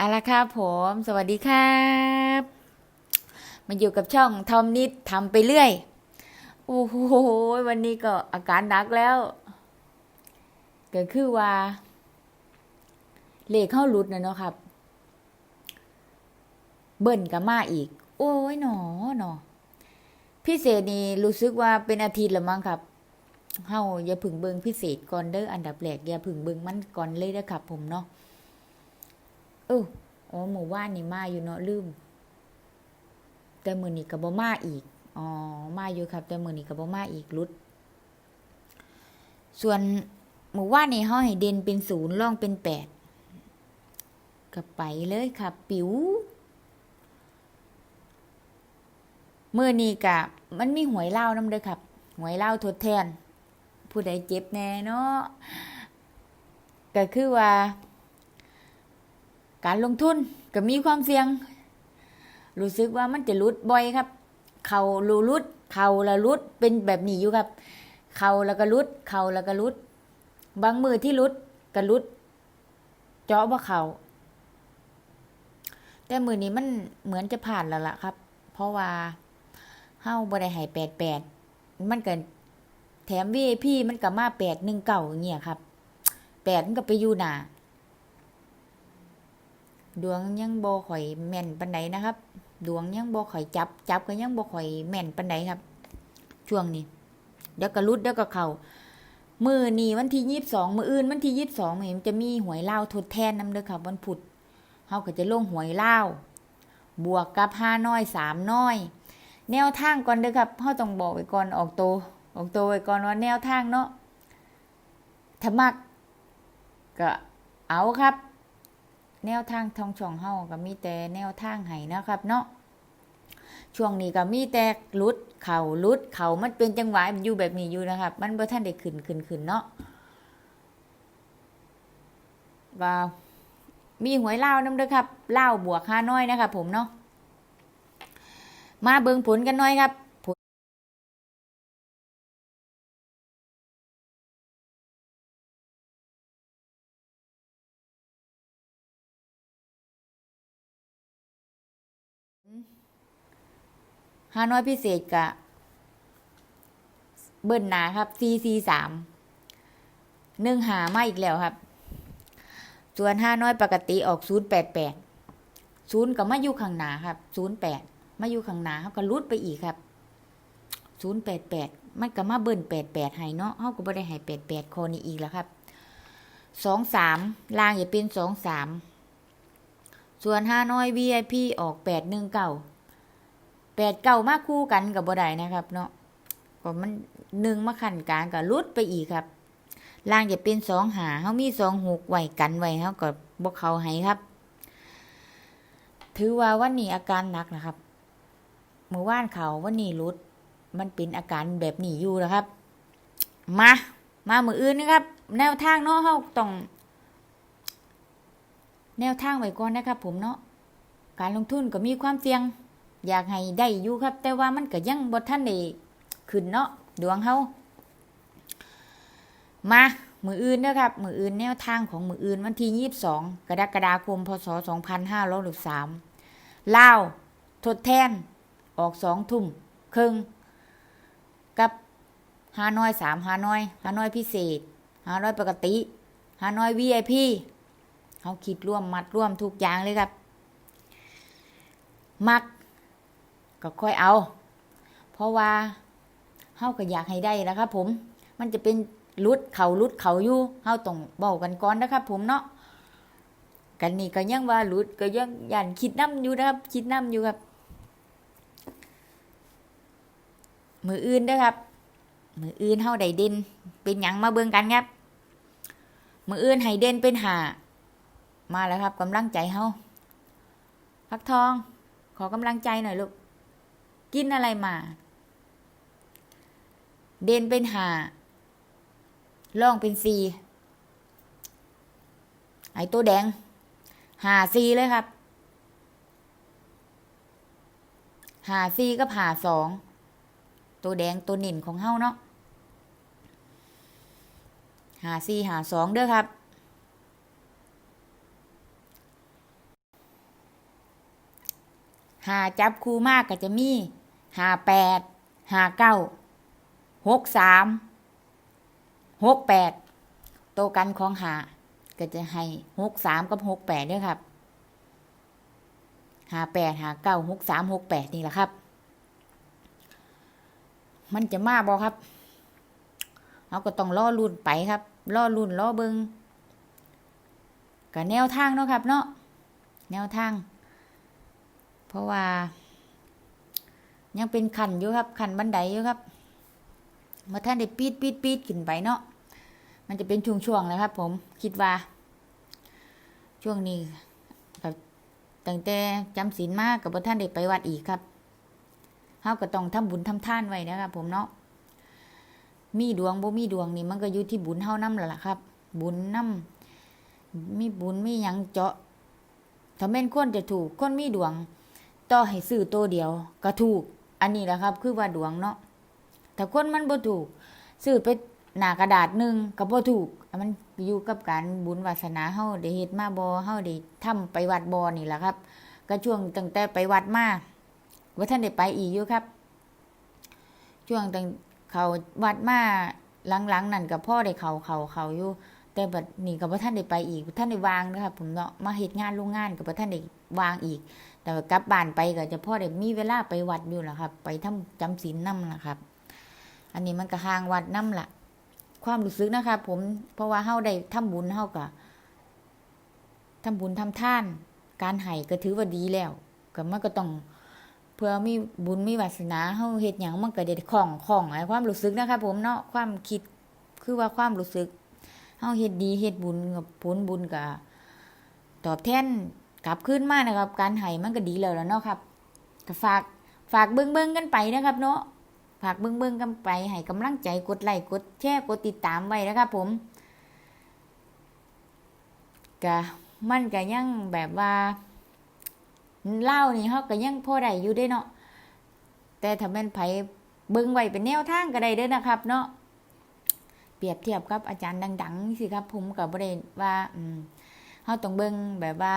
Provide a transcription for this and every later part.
เอาละครับผม สวัสดีครับ มาอยู่กับช่องทอมนิดทำไปเรื่อย โอ้โห วันนี้ก็อาการหนักแล้ว เก็คือว่า เลขเข้าลุดนะเนาะครับ เบิ่นกับมาอีก โอ้ยหนอหนอพิเศษนี่รู้สึกว่าเป็นอาทิตย์ละมั้งครับเฮาอย่าผึ่งเบิงพิเศษก่อนเด้ออันดับแรกอย่าผึ่งเบิงมันก่อนเลยนะครับผมเนาะ เอออ๋อหมู่ว่านนี่มาอยู่เนาะลืม แต่มือนี้กับบ่มาอีกอ๋อมาอยู่ครับ แต่มือนี้กับบ่มาอีกรุด ส่วนหมู่ว่านนี่เฮาให้เด่นเป็นศูนย์ล่องเป็นแปดก็ไปเลยครับปิ๋วมือนี้กะ มันมีหวยเล่าวนำเด้อครับ หวยเล่าทดแทน ผู้ใดเจ็บแน่เนาะก็คือว่า การลงทุนก็มีความเสี่ยง รู้สึกว่ามันจะรุดบ่อยครับ เขารูรุด เขาละรุดเป็นแบบนี้อยู่ครับ เขาแล้วก็รุด เขาแล้วก็รุด บางมือที่รุดก็รุด เจาะว่าเขาแต่มือนี้มันเหมือนจะผ่านแล้วล่ะครับ เพราะว่าเฮ้าบ่ได้หายแปดแปดมันเก็แถม VIP มันก็มาแปดหนึ่งเก่าเงี้ยครับแปดมันก็ไปอยู่หนา ดวงยังบ่ข่อยแม่นปานใดนะครับ ดวงยังบ่ข่อยจับ จับก็ยังบ่ข่อยแม่นปานใดครับ ช่วงนี้ เดี๋ยวก็รุดเดี๋ยวก็เข้ามือนี่วันที่ยี่สิบสองมืออื่นวันที่ยี่สิบสองนี่มันจะมีหวยเล่าทดแทนนำเด้อครับวันพุธเฮาก็จะลงหวยเล่าบวกกับห้าน้อยสามน้อย แนวทางก่อนเด้อครับเฮาต้องบอกไว้ก่อนออกโตออกโตไว้ก่อนว่าแนวทางเนาะถ้ามักก็เอาครับ แนวทางทองช่องเฮาก็มีแต่แนวทางให้นะครับเนาะช่วงนี้ก็มีแต่ลุดเข่าลุดเข่ามันเป็นจังหวะอยู่แบบนี้อยู่นะครับ มันบ่ทันได้ขึ้นขึ้นขึ้นเนาะว่ามีหวยเล่าวนำเด้อครับเล่าบวกห้าน้อยนะครับผมเนาะมาเบิงผลกันหน่อยครับ ผลห้าน้อยพิเศษกะ เบิ้ลหนาครับ CC สามหนึ่งหามาอีกแล้วครับ ส่วนห้าน้อยปกติออกศูนย์แปดแปดศูนย์ก็มาอยู่ข้างหนาครับศูนย์แปดมาอยู่ข้างหนาเขาก็ลุดไปอีกครับศูนย์แปดแปดมันก็มาเบิ้ลแปดแปดให้เนาะเขาก็บ่ได้ให้แปดแปดคอนี้อีกแล้วครับสองสามล่างอย่าเป็นสองสาม ส่วนห้าน้อย VIP ออกแปดหนึ่งเก้าแปดเก้ามาคู่กันกับบ่ได้นะครับ เนาะก็มันหนึ่งมาขันกลางก็ลุดไปอีกครับล่างจะเป็นสองหาเขามีสองหกไหวกันไหวเขาก็บกเขาให้ครับ ถือว่าวันนี้อาการหนักนะครับเมื่อว่านเขาวันนี้รุด มันเป็นอาการแบบนี้อยู่นะครับ มา มามืออื่นนะครับ แนวทางเนาะเขาต้อง แนวทางไว้ก่อนนะครับผมเนาะการลงทุนก็มีความเสี่ยง อยากให้ได้อยู่ครับ แต่ว่ามันก็ยังบ่ทันได้ขึ้นเนาะดวงเฮามามืออื่นนะครับ มืออื่นแนวทางของมืออื่นวันที่22กรกฎาคมพศ2563ลาวทดแทน ออกสองทุ่มครึ่งกับฮานอยสามฮานอยฮานอยพิเศษฮานอยปกติฮานอย VIP เขาคิดร่วมมัดร่วมทุกอย่างเลยครับ มัก ก็ค่อยเอา เพราะว่าเฮาก็อยากให้ได้นะครับผม มันจะเป็นรุดเขารุดเขาอยู่เฮาต้องบากันก่อนนะครับผมเนาะกันนี่ก็ยังว่ารุดก็ยังยันคิดน้ำอยู่นะครับ คิดน้ำอยู่ครับ มืออื่นเด้อครับ มืออื่นเฮาได้เด่นเป็นหยังมาเบิ่งกันครับ มืออื่นให้เด่นเป็นหา มาแล้วครับกำลังใจเฮาพักทอง ขอกำลังใจหน่อยลูก กินอะไรมา เด่นเป็นหาล่องเป็นสีไอ้ตัวแดงหาซีเลยครับหาซีก็ผ่าสองตัวแดงตัวหนินของเฮาเนาะหาซีหาสองเด้อครับ หาจับคู่มากก็จะมีหาแปดหาเก้าหกสามหกแปดโตวกันของหาก็จะให้หกสามกับหกแปดด้วยครับหาแปดหาเก้าหกสามหกแปดนี่แหละครับ มันจะมาบอครับเราก็ต้องล่อรุ่นไปครับล่อรุ่นล่อเบิงกับแนวทางเนาะครับ เนาะแนวทาง เพราะว่า ยังเป็นขันอยู่ครับขันบันไดอยู่ครับเมื่อท่านได้ปีดปีดปีดขึ้นไปเนาะมันจะเป็นช่วงๆนะครับ ผมคิดว่า ช่วงนี้กับตั้งแต่จำศีลมากกับท่านได้ไปวัดอีกครับเฮาก็ต้องทำบุญทำท่านไว้นะครับผมเนาะมีดวงบ่มีดวงนี่มันก็อยู่ที่บุญเฮานำหละล่ะครับ บุญนำมีบุญมีหยังเจาะถ้าแม่นคนจะถูกคนมีดวง ต่อให้ซื้อตัวเดียว ก็ถูก อันนี้แหละครับ คือว่าดวงเนาะถ้าคนมันบ่ถูกซื้อไปหน้ากระดาษหนึ่งก็บ่ถูกอันมันอยู่กับการบุญวาสนาเฮาได้เฮ็ดมาบ่เฮาได้ทำไปวัดบ่นี่แหละครับ ก็ช่วงตั้งแต่ไปวัดมาว่าท่านได้ไปอีกอยู่ครับ ช่วงตั้งเขาวัดมาหลังๆนั่นก็พ่อได้เขาเขาเขาอยู่แต่บัดนี้กับว่าท่านได้ไปอีกท่านได้วางนะครับ ผมเนาะมาเหตุงานโรงงานกับว่าท่านได้วางอีก แต่กลับบ้านไปก็จะพ่อได้มีเวลาไปวัดอยู่แหละครับ ไปทำจำศีลนั่ละครับ อันนี้มันก็ห่างวัดนั่ละความรู้สึกนะครับผมเพราะว่าเฮาได้ทำบุญเฮาก็ทำบุญทำท่าน การให้ก็ถือว่าดีแล้ว ก็มันก็ต้องเพื่อมีบุญมีวาสนาเฮาเฮ็ดหยังมันก็ได้ของของไอ้ความรู้สึกนะครับผมเนาะความคิดคือว่าความรู้สึกเฮาเฮ็ดดีเฮ็ดบุญกับผลบุญก็ตอบแทน กลับคืนมานะครับ การให้มันก็ดีแล้วแล่ะเนาะครับก็ฝากฝากเบิ่งๆกันไปนะครับ เนาะฝากเบิ่งๆกันไปให้กำลังใจกดไลค์กดแชร์กดติดตามไว้นะครับ ผมก็มันก็ยังแบบว่าเล่านี่เฮาก็ยังพอได้อยู่เด้เนาะแต่ถ้าแม่นไผเบิ่งไว้เป็นแนวทางก็ได้เด้อนะครับ เนาะเปรียบเทียบกับอาจารย์ดังๆนี่สิครับ ผมกับบริว่า อืมาต้องเบิ่งแบบว่า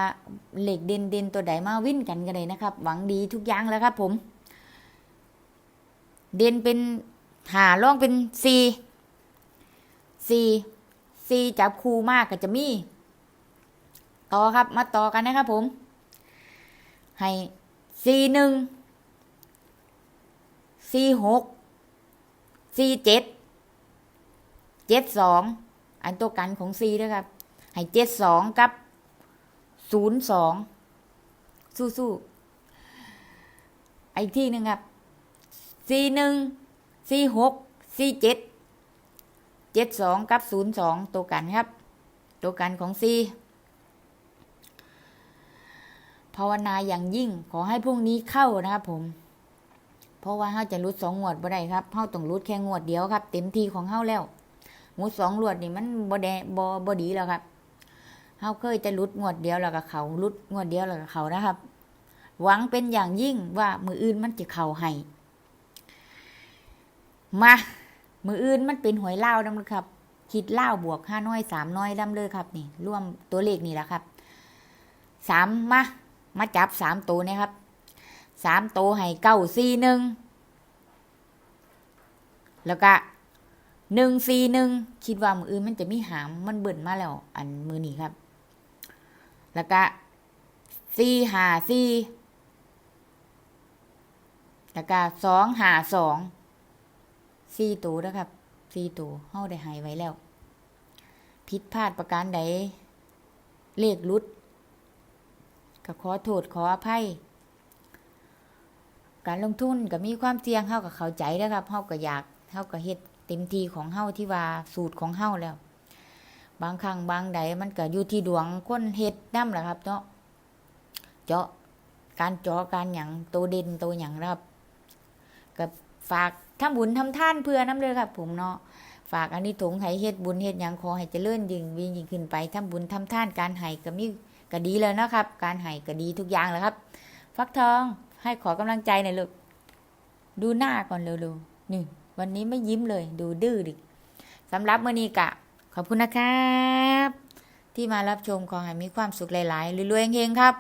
เหล็กเด่นเด่นตัวใดมาวิ่นกันก็ได้นะครับ หวังดีทุกอย่างแล้วครับ ผม เด่นเป็นหาล่องเป็นสี่สี่สี่จับคู่มากก็จะมีต่อครับ มาต่อกันนะครับ ผม ให้สี่หนึ่งสี่หกสี่เจ็ดเจ็ดสองอันตัวกันของซีด้วครับให้เจ็ดสองกับ ศูนย์สองสู้สู้ๆไอ้ที่หนึ่งครับซีหนึ่งซีหกซีเจ็ดเจ็ดสองกับศูนย์สองตัวกันครับ ตัวกันของซีภาวนาอย่างยิ่งขอให้พรุ่งนี้เข้านะครับผม เพราะว่าเฮาจะรุดสองงวดบ่ได้ครับเฮาต้องรุดแค่งวดเดียวครับ เต็มที่ของเฮาแล้วหมูสองลวดนี่มันบ่แดบ่บ่ดีแล้วครับ เฮาเคยจะลุดงวดเดียวแล้วก็เขาลุดงวดเดียวแล้วก็เขานะครับ หวังเป็นอย่างยิ่งว่ามืออื่นมันจะเข้าให้มามืออื่นมันเป็นหวยเล่าดำเลยครับ คิดเล่าบวกห้าน้อยสามน้อยดำเลยครับ นี่ร่วมตัวเลขนี่แหละครับสามมามาจับสามตัวนี่ยครับสามตัวให้เก้าสี่หนึ่งแล้วก็หนึ่งสี่หนึ่งคิดว่ามืออื่นมันจะมีหามมันเบิ่นมาแล้ว อันมือนี้ครับ แล้วก็สี่หาสี่แล้วก็สองหาสองสี่ตัวนะครับสี่ตัวเฮาได้หายไว้แล้ว ผิดพลาดประการใด เลขรุดก็ขอโทษขออภัย การลงทุนก็มีความเสี่ยงเฮาก็เข้าใจนะครับเฮาก็อยากเฮาก็เฮ็ดเต็มที่ของเฮาที่ว่าสูตรของเฮาแล้ว บางครั้งบางใดมันก็อยู่ที่ดวงคนเฮ็ดนำแหละครับเนาะเจาะการเจาะการหยังตัวเด่นตัวหยังนะครับกับฝากทำบุญทำท่านเพื่อน้ำเลยครับ ผมเนาะฝากอันนี้ถงให้เฮ็ดบุญเฮ็ดหยังขอให้เจริญยิ่งวิ่งยิ่งขึ้นไปทำบุญทำท่านการให้ก็มีก็ดีแล้วนะครับ การให้ก็ดีทุกอย่างแหละครับ ฟักทองให้ขอกำลังใจหน่อยลูกดูหน้าก่อนเร็วๆนี่วันนี้ไม่ยิ้มเลย ดูดื้อดิสำหรับมื่อนี้กะ ขอบคุณนะครับ ที่มารับชมขอให้มีความสุขหลาย ๆรวยๆเฮงๆครับ